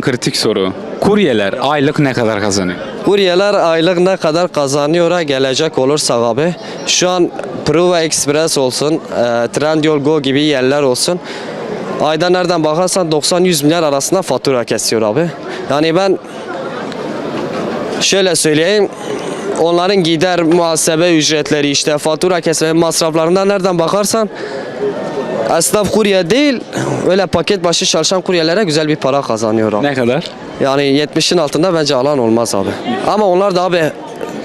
kritik soru. Kuryeler aylık ne kadar kazanıyor? Kuryeler aylık ne kadar kazanıyor'a gelecek olursak abi. Şu an Prova Express olsun, e, Trendyol Go gibi yerler olsun. Ayda nereden bakarsan 90-100 milyar arasında fatura kesiyor abi. Yani ben şöyle söyleyeyim. Onların gider muhasebe ücretleri işte fatura kesme masraflarından nereden bakarsan esnaf kurye değil öyle paket başı çalışan kuryelere güzel bir para kazanıyor abi. Ne kadar? Yani 70'in altında bence alan olmaz abi. Ama onlar da abi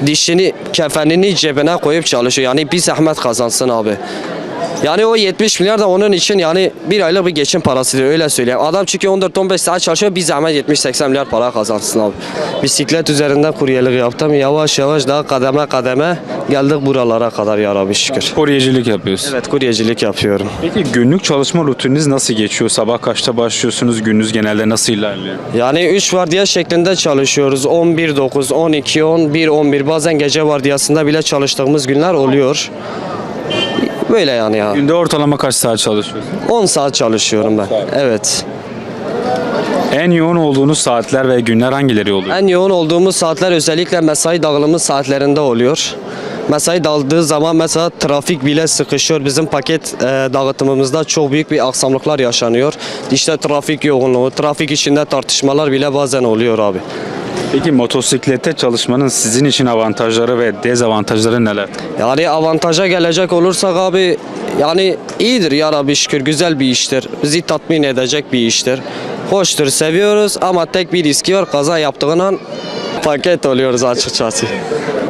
dişini, kefenini cebine koyup çalışıyor. Yani bir zahmet kazansın abi. Yani o 70 milyar da onun için yani bir aylık bir geçim parasıdır öyle söyleyeyim. Adam çünkü 14-15 saat çalışıyor bir zahmet 70-80 milyar para kazansın abi. Bisiklet üzerinden kuryelik yaptım. Yavaş yavaş daha kademe kademe geldik buralara kadar ya Rabbi şükür. Kuryecilik yapıyorsun. Evet kuryecilik yapıyorum. Peki günlük çalışma rutininiz nasıl geçiyor? Sabah kaçta başlıyorsunuz? Gününüz genelde nasıl ilerliyor? Yani 3 vardiya şeklinde çalışıyoruz. 11-9, 12, 11, 11 bazen gece vardiyasında bile çalıştığımız günler oluyor. Böyle yani ya. Günde ortalama kaç saat çalışıyorsun? 10 saat çalışıyorum ben. saat. Evet. En yoğun olduğunuz saatler ve günler hangileri oluyor? En yoğun olduğumuz saatler özellikle mesai dağılımı saatlerinde oluyor. Mesai dağıldığı zaman mesela trafik bile sıkışıyor. Bizim paket e, dağıtımımızda çok büyük bir aksamlıklar yaşanıyor. İşte trafik yoğunluğu, trafik içinde tartışmalar bile bazen oluyor abi. Peki motosiklette çalışmanın sizin için avantajları ve dezavantajları neler? Yani avantaja gelecek olursak abi yani iyidir ya Rabbi şükür güzel bir iştir. Bizi tatmin edecek bir iştir. Hoştur seviyoruz ama tek bir riski var kaza yaptığın an paket oluyoruz açıkçası.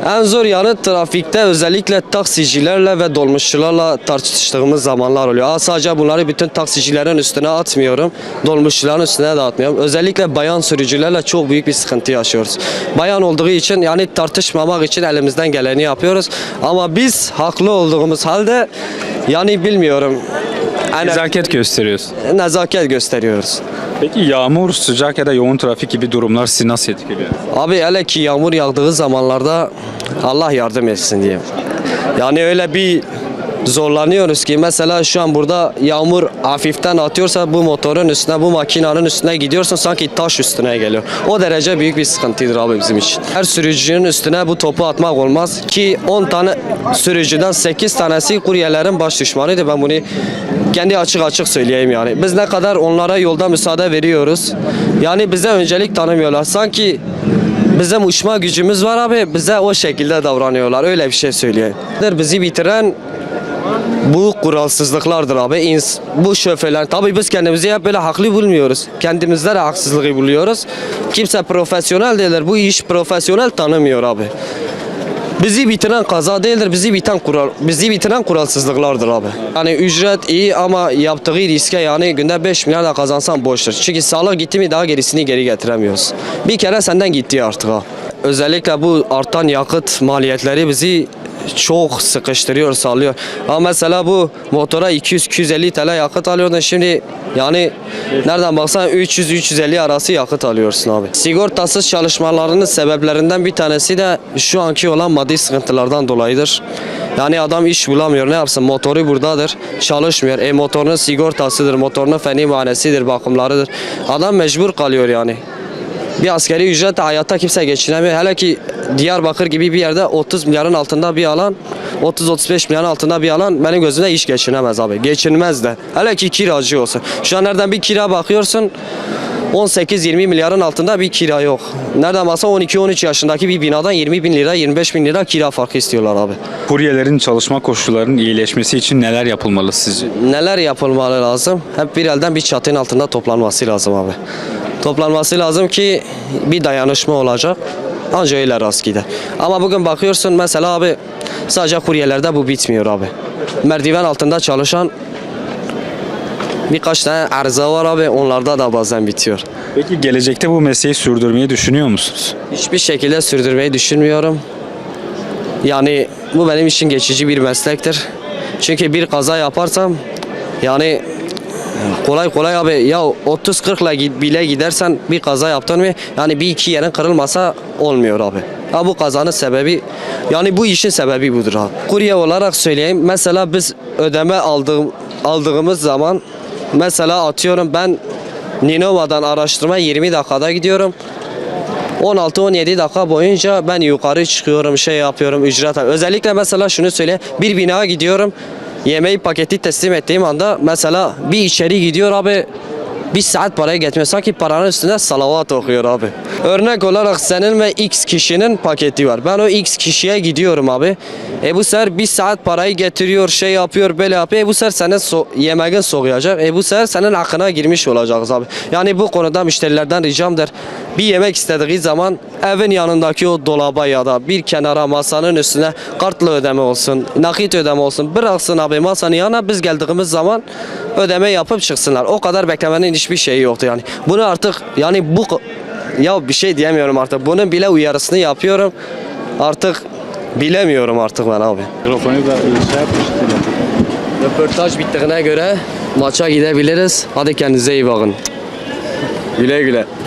En zor yanı trafikte özellikle taksicilerle ve dolmuşçularla tartıştığımız zamanlar oluyor. Sadece bunları bütün taksicilerin üstüne atmıyorum. Dolmuşçuların üstüne de atmıyorum. Özellikle bayan sürücülerle çok büyük bir sıkıntı yaşıyoruz. Bayan olduğu için yani tartışmamak için elimizden geleni yapıyoruz. Ama biz haklı olduğumuz halde yani bilmiyorum. Yani Nezaket gösteriyorsun. nezaket gösteriyoruz. Peki yağmur, sıcak ya da yoğun trafik gibi durumlar sizi nasıl etkiliyor? Abi hele ki yağmur yağdığı zamanlarda Allah yardım etsin diyeyim. Yani öyle bir zorlanıyoruz ki mesela şu an burada yağmur hafiften atıyorsa bu motorun üstüne bu makinenin üstüne gidiyorsun sanki taş üstüne geliyor. O derece büyük bir sıkıntıdır abi bizim için. Her sürücünün üstüne bu topu atmak olmaz ki 10 tane sürücüden 8 tanesi kuryelerin baş düşmanıydı. Ben bunu kendi açık açık söyleyeyim yani. Biz ne kadar onlara yolda müsaade veriyoruz. Yani bize öncelik tanımıyorlar. Sanki Bizim uçma gücümüz var abi. Bize o şekilde davranıyorlar. Öyle bir şey söyleyeyim. Bizi bitiren bu kuralsızlıklardır abi. İns- Bu şoförler. Tabii biz kendimizi hep böyle haklı bulmuyoruz. Kendimizde de haksızlığı buluyoruz. Kimse profesyonel değildir. Bu iş profesyonel tanımıyor abi. Bizi bitiren kaza değildir, bizi biten kural, bizi bitiren kuralsızlıklardır abi. Yani ücret iyi ama yaptığı riske yani günde 5 milyar da kazansan boştur. Çünkü sağlık gitti mi daha gerisini geri getiremiyoruz. Bir kere senden gitti artık ha. Özellikle bu artan yakıt maliyetleri bizi çok sıkıştırıyor, sallıyor. Ama mesela bu motora 200-250 TL yakıt alıyordun şimdi yani nereden baksan 300-350 arası yakıt alıyorsun abi. Sigortasız çalışmalarının sebeplerinden bir tanesi de şu anki olan maddi sıkıntılardan dolayıdır. Yani adam iş bulamıyor ne yapsın motoru buradadır çalışmıyor. E motorunun sigortasıdır, motorunun feni muayenesidir, bakımlarıdır. Adam mecbur kalıyor yani. Bir askeri ücretle hayatta kimse geçinemiyor. Hele ki Diyarbakır gibi bir yerde 30 milyarın altında bir alan, 30-35 milyarın altında bir alan benim gözümde iş geçinemez abi. Geçinmez de. Hele ki kiracı olsun. Şu an nereden bir kira bakıyorsun 18-20 milyarın altında bir kira yok. Nereden baksan 12-13 yaşındaki bir binadan 20 bin lira 25 bin lira kira farkı istiyorlar abi. Kuryelerin çalışma koşullarının iyileşmesi için neler yapılmalı sizce? Neler yapılmalı lazım? Hep bir elden bir çatının altında toplanması lazım abi. Toplanması lazım ki bir dayanışma olacak. Anca öyle rast gider. Ama bugün bakıyorsun mesela abi sadece kuryelerde bu bitmiyor abi. Merdiven altında çalışan birkaç tane arıza var abi onlarda da bazen bitiyor. Peki gelecekte bu mesleği sürdürmeyi düşünüyor musunuz? Hiçbir şekilde sürdürmeyi düşünmüyorum. Yani bu benim için geçici bir meslektir. Çünkü bir kaza yaparsam yani kolay kolay abi ya 30-40 ile bile gidersen bir kaza yaptın mı yani bir iki yerin kırılmasa olmuyor abi. Ha bu kazanın sebebi yani bu işin sebebi budur ha. Kurye olarak söyleyeyim mesela biz ödeme aldığım, aldığımız zaman mesela atıyorum ben Ninova'dan araştırma 20 dakikada gidiyorum. 16-17 dakika boyunca ben yukarı çıkıyorum, şey yapıyorum, ücret al- Özellikle mesela şunu söyle, bir binaya gidiyorum, yemeği paketi teslim ettiğim anda mesela bir içeri gidiyor abi, bir saat parayı getiriyor. Sanki paranın üstünde salavat okuyor abi. Örnek olarak senin ve X kişinin paketi var. Ben o X kişiye gidiyorum abi. E bu sefer bir saat parayı getiriyor, şey yapıyor, böyle yapıyor. E bu sefer senin so- yemeğin soğuyacak. E bu sefer senin aklına girmiş olacağız abi. Yani bu konuda müşterilerden ricamdır. Bir yemek istediği zaman evin yanındaki o dolaba ya da bir kenara masanın üstüne kartla ödeme olsun, nakit ödeme olsun. Bıraksın abi masanın yanına biz geldiğimiz zaman ödeme yapıp çıksınlar. O kadar beklemenin hiçbir şeyi yoktu yani. Bunu artık yani bu ya bir şey diyemiyorum artık. Bunun bile uyarısını yapıyorum. Artık bilemiyorum artık ben abi. Mikrofonu da şey yapmıştı. Röportaj bittiğine göre maça gidebiliriz. Hadi kendinize iyi bakın. Güle güle.